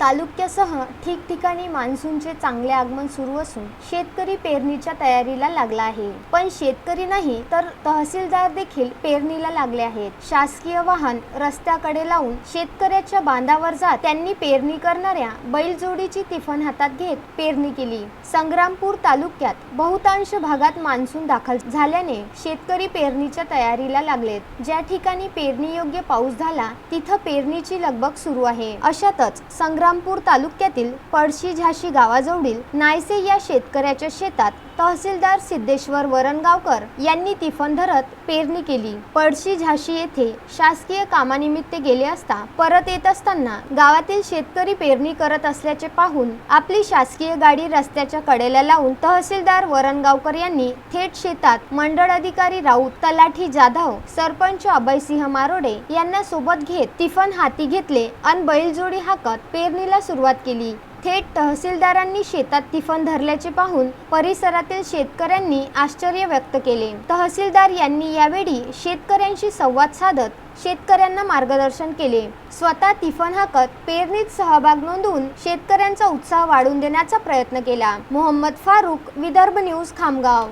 तालुक्यासह ठिकठिकाणी मान्सूनचे चांगले आगमन सुरू असून शेतकरी पेरणीच्या तयारीला लागला आहे. पण शेतकरी नाही तर तहसीलदार देखील पेरणीला लागले आहेत. शासकीय वाहन रस्त्याकडे लावून शेतकऱ्याच्या बांधावर जात त्यांनी पेरणी करणाऱ्या बैलजोडीची तिफन हातात घेत पेरणी केली. संग्रामपूर तालुक्यात बहुतांश भागात मान्सून दाखल झाल्याने शेतकरी पेरणीच्या तयारीला लागलेत. ज्या ठिकाणी पेरणी योग्य पाऊस झाला तिथं पेरणीची लगबग सुरू आहे. अशातच संग्रामपूर तालुक्यातील पळशी झाशी गावाजवळील नायसे या शेतकऱ्याच्या शेतात तहसीलदार सिद्धेश्वर वरणगावकर यांनी तिफन धरत पेरणी केली. पळशी झाशी येथे शासकीय कामानिमित्त गेले असता परत येत असताना गावातील शेतकरी पेरणी करत असल्याचे पाहून आपली शासकीय गाडी रस्त्याच्या कडेला लावून तहसीलदार वरणगावकर यांनी थेट शेतात मंडळ अधिकारी राऊत तलाठी जाधव सरपंच अभयसिंह मारोडे यांना सोबत घेत तिफन हाती घेतले अन बैलजोडी हाकत पेरणी पेरणीला सुरुवात केली. थेट तहसीलदारांनी शेतात तिफन धरल्याचे पाहून परिसरातील शेतकऱ्यांनी आश्चर्य व्यक्त केले. तहसीलदार यांनी यावेळी शेतकऱ्यांशी संवाद साधत शेतकऱ्यांना मार्गदर्शन केले. स्वतः तिफन हाकत पेरणीत सहभाग नोंदवून शेतकऱ्यांचा उत्साह वाढवून देण्याचा प्रयत्न केला. मोहम्मद फारुक विदर्भ न्यूज खामगाव.